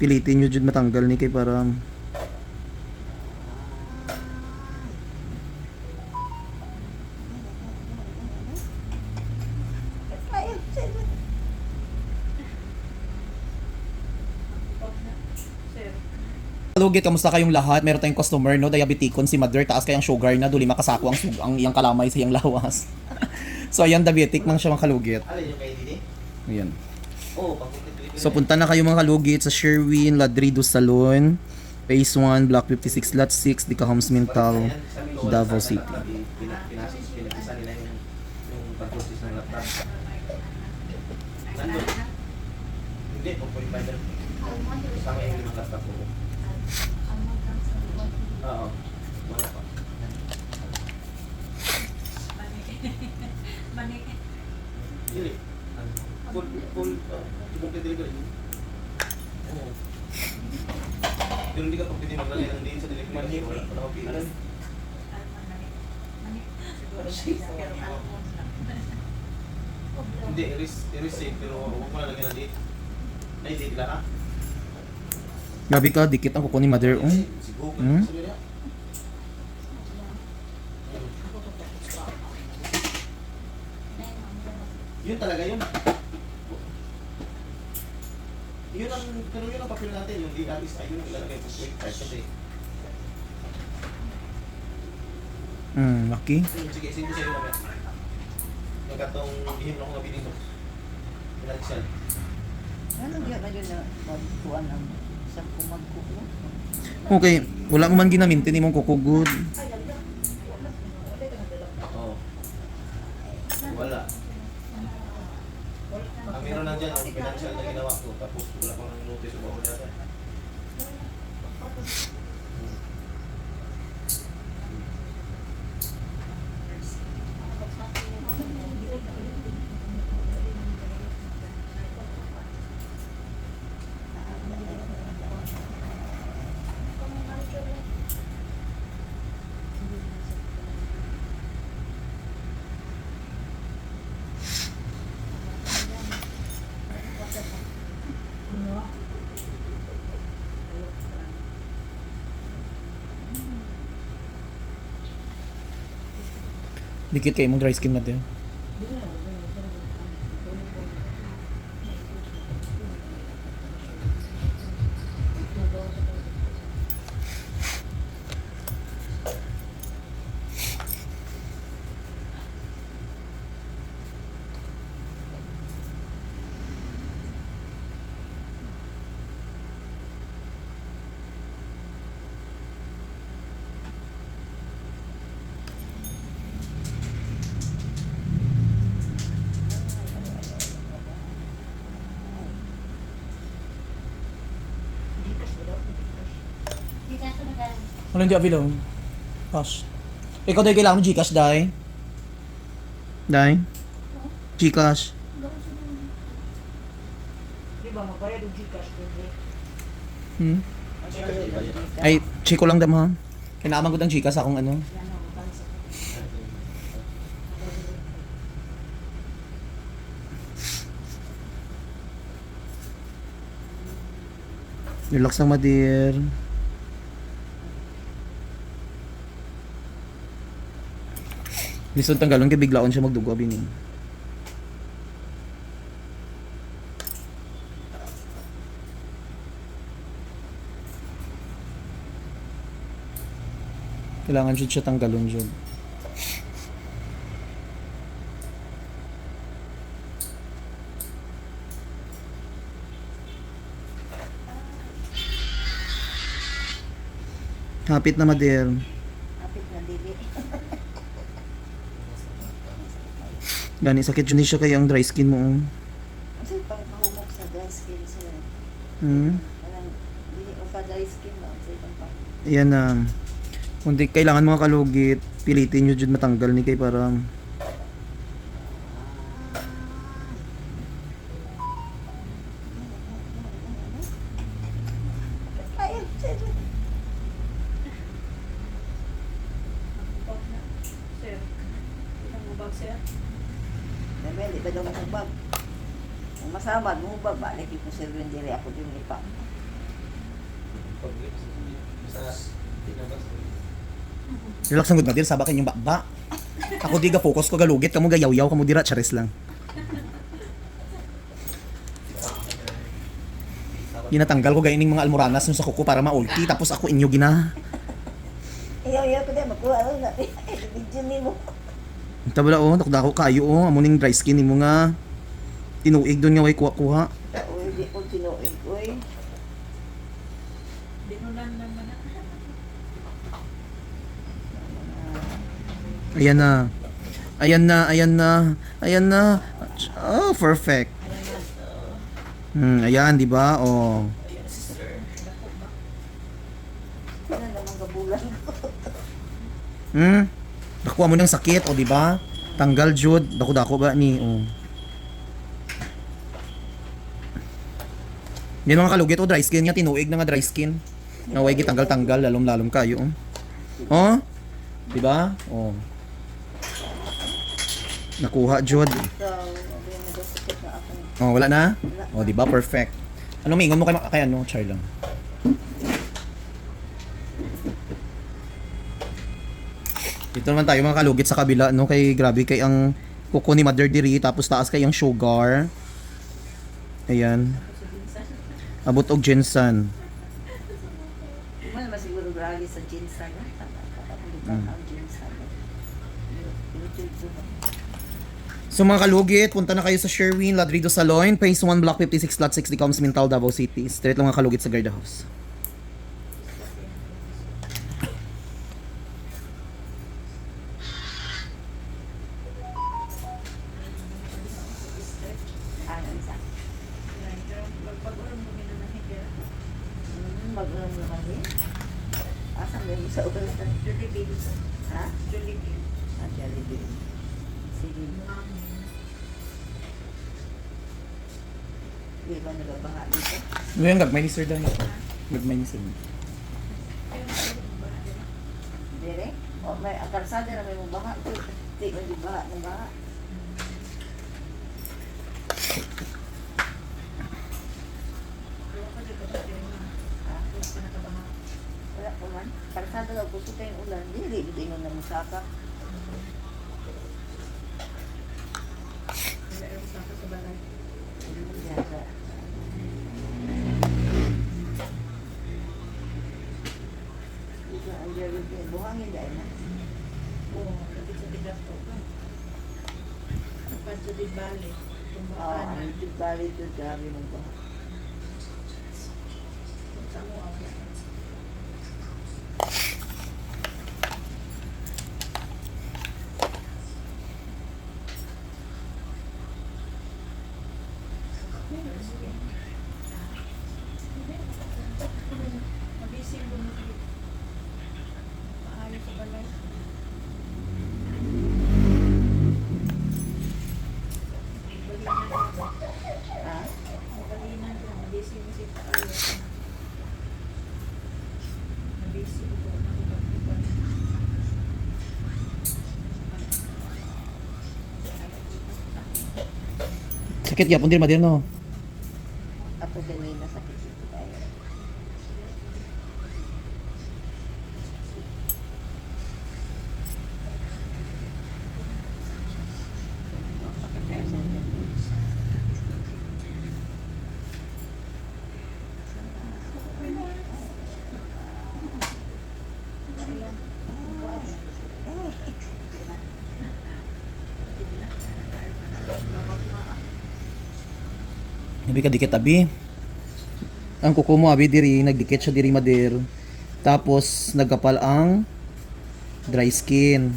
pilitin nyo jud matanggal ni kay para Lugit, kamusta kayong lahat? Meron tayong customer, no? Diabeticon si Mother. Taas kayang sugar na. Duli makasako ang, sug ang iyang kalamay sa iyang lawas. so, ayan, diabetic mang siya mga kalugit. Alin yung kay Didi? Ayan. Delivery. So, punta na kayo mga kalugit sa Sherwin Ladrido Salon. Phase 1, Block 56, Lot 6, Dicahams Mental, Davao City. Yung. Hindi, 4.5 Kasama yung limang laptop ko. Oo. Wala pa. Dili. Full, full, uh, complete delivery. Pero hindi ka pa pwede maglalagay ng din sa delivery. Nakapila. Hindi, i-receive pero huwag mo na lagyan ng date. Ay, date lang ha? Gabi ka, dikit ang kuko ni Mother. Oh. Hmm? Sabi niya. Yun talaga yun. Yun ang, pero yun ang papel natin, yung DRS ay yun ang ilalagay sa website kasi. Hmm, lucky. Sige, sige sa'yo mamaya. Magkatong ihim na ko nga bining ko. Pinag-sell. Ano yun na yun na magkuhan ang sa kumagkuko? Okay, wala mo man ginamintin imong kuko good. Oo. Wala. Ang meron lang dyan, yung financial na ginawa ko, tapos wala pang notice yung bawal data. Dikit kay imong dry skin Mother. Ano hindi available? Cash. Ikaw dahil kailangan mo Gcash, Day? Day? Gcash. Di ba magbayad ng Gcash ko? Hmm? Ay, check ko lang dam ha. Kinaaman ko ng Gcash akong ano. Relax lang, madir. Lisod tanggalon kay biglaon siya magdugo bini. Kailangan jud siya tanggalon jud. Hapit na mader. Kapit na dili. Gani sakit ni siya kay ang dry skin mo. oh. Kasi pag mahumok sa dry skin sila. Hmm. Walang dili o ka dry skin ba? Sa. Yan na. Kundi kailangan mga kalugit, pilitin nyo jud matanggal ni kay para Ayun, sila. Dahil di ba daw mahubag? Kung masama, mahubag, balik yung sir yung dili ako din lipa. Basta, tignan ba? Relax ang good Madir, saba kanyang bakba. Ako di ga focus ko galugit, kamo gayaw-yaw, kamo dira, charis lang. Ginatanggal ko gayining mga almoranas nung sa kuko para maulti, tapos ako inyo gina. Ayaw, ayaw ko din. Makuha lang natin. Video ni mo. Tabala oh, nakdako kayo oh, amuning dry skin nimo nga. Tinuig doon nga way kuha-kuha. Uy, di ko tinuig. Uy. Ayan na. Ayan na, ayan na. Ayan na. Oh, perfect. Hmm, ayan, di ba? Oh. Hmm? Nakuha mo ng sakit, o di ba? Tanggal jud, dako-dako ba ni? Oh. Yan mga kalugit, o dry skin nga, tinuig na nga dry skin. Naway gitanggal-tanggal, lalom-lalom kayo. Oh. oh? Di ba? Oh. Nakuha ako. Oh, wala na? Oh, di ba? Perfect. Ano mingon mo kay kay ano, Char lang. Dito naman tayo mga kalugit sa kabila, no? Kay grabe kay ang kuko ni Mother Diri, tapos taas kay ang sugar. Ayan. Abot og ginseng. Mo naman siguro grabe sa kapatulitan Mm. ang ginseng. YouTube ko. So mga kalugit, punta na kayo sa Sherwin Ladrido Salon, Phase 1, Block 56, Lot 60, Coms Mintal, Davao City. Straight lang mga kalugit sa Garda House. Naman din. Asan ba yung sa ulan? Ha? Ah, Jollibee. Sige. Di ba nagabaha dito? Ngayon, gagmay ni Sir Dan ako. Gagmay ni Sir. Dire? O may ang kalsada na may mga baha. Di ba di baha ng baha? Ha? Wala pa man. Kalsada daw gusto kayong ulan. Dili, dili mo na musaka. Yata. Ito ang Jollibee. Buhangin dahil na. Oo, ang tibali ito grabe ng baha. Sakit yapon din madir no. Ako din na sakit dito tayo. Nabi ka dikit abi. Ang kuko mo abi diri nagdikit siya diri madir. Tapos nagkapal ang dry skin.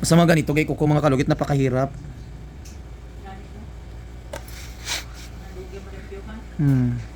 sa mga ganito gay ko mga kalugit napakahirap hmm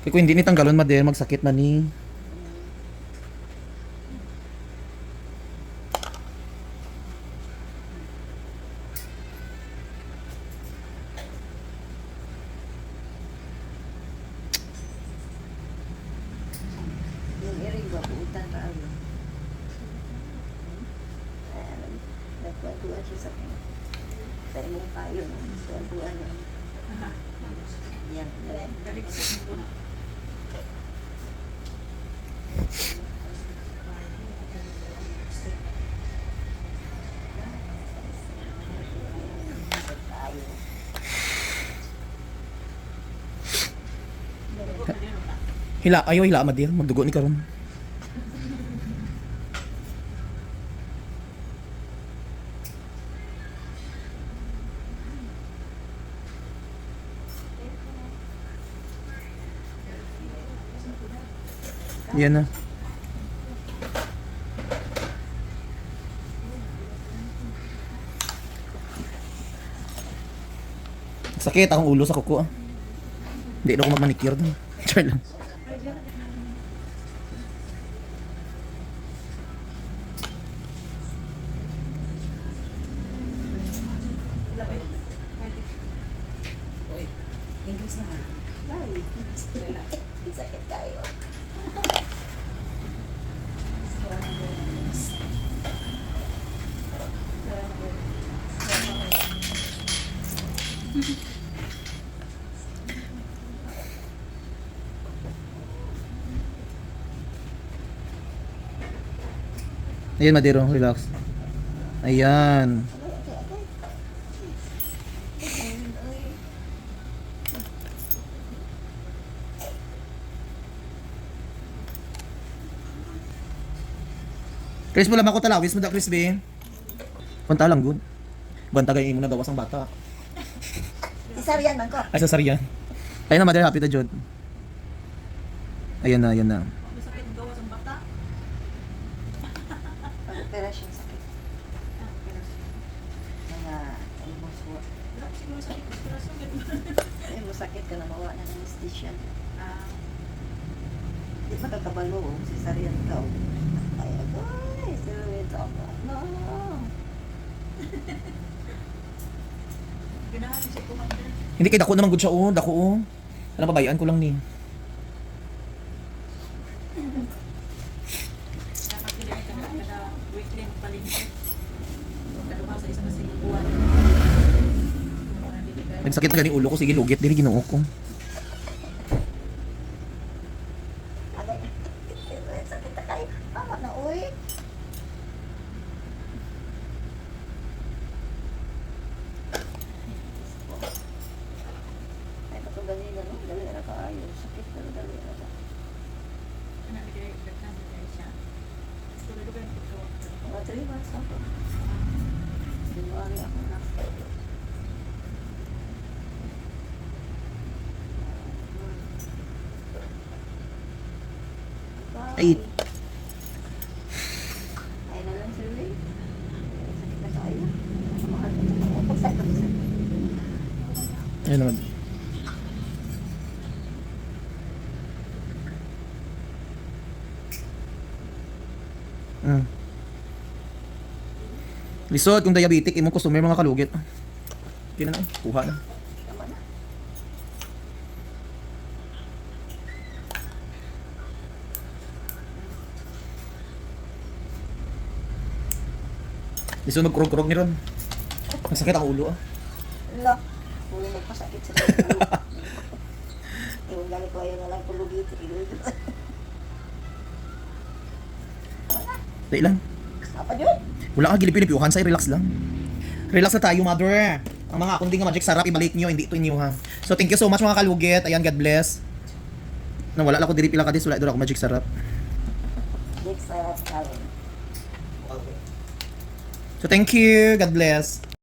Kaya kung hindi ni tanggalon ma din, magsakit na ni. Hila, ayo hila mader, magdugo ni karon. Yan na. Sakit akong ulo sa kuko. ah. Hindi na ako magmanicure doon. Char lang. Sakit tayo. Ayan, Madero, relax. Ayan. Chris mo lang ako talawis mo da Chris be. Punta lang good. Banta gay mo na gawas ang bata. Isariyan man ko. Ay sa sariyan. Ayun na Madero, happy na Jod. Ayan na, ayan na. Pag-operasyon sakit. Mga almost what? Ay, mo sakit ka na mawa na ng anesthesia. Di ba kakabalo si Sarian ka? Ay, agay, siluwit ako. No. Hindi kay dako naman gud siya oh, dako oh. Alam babayaan ko lang ni. Nagsakit na gani ulo ko, sige lugit dili Ginoo ko. Agay, sakit na kayo. Tama na, uy. Ay, pato gali na, no? Gali na kaayo. Sakit na, gali na ba? Mga 3 months ako. January ako na. Ay. Ay na lang, Sir. Sakit na tayo. Ko. Pagsakit ko. Ayun naman. Mm. Lisod kung diabetic imong customer mga kalugit. Okay na na, kuha na. Lisod magkurog-kurog ni Ron. Masakit ang ulo ah. Lo. Puro magpasakit sa ulo. Ewan gali ko ayaw na lang pulugit. Dahil lang. Apa yun? Wala ka gilipin-lipiuhan say relax lang. Relax na tayo, mother. Ang mga kundi nga magic sarap, ibalik nyo, hindi ito inyo ha. So thank you so much mga kalugit. Ayan, God bless. Nawala lang ko diri pila ka dis, wala ako magic sarap. Next, uh, So thank you, God bless.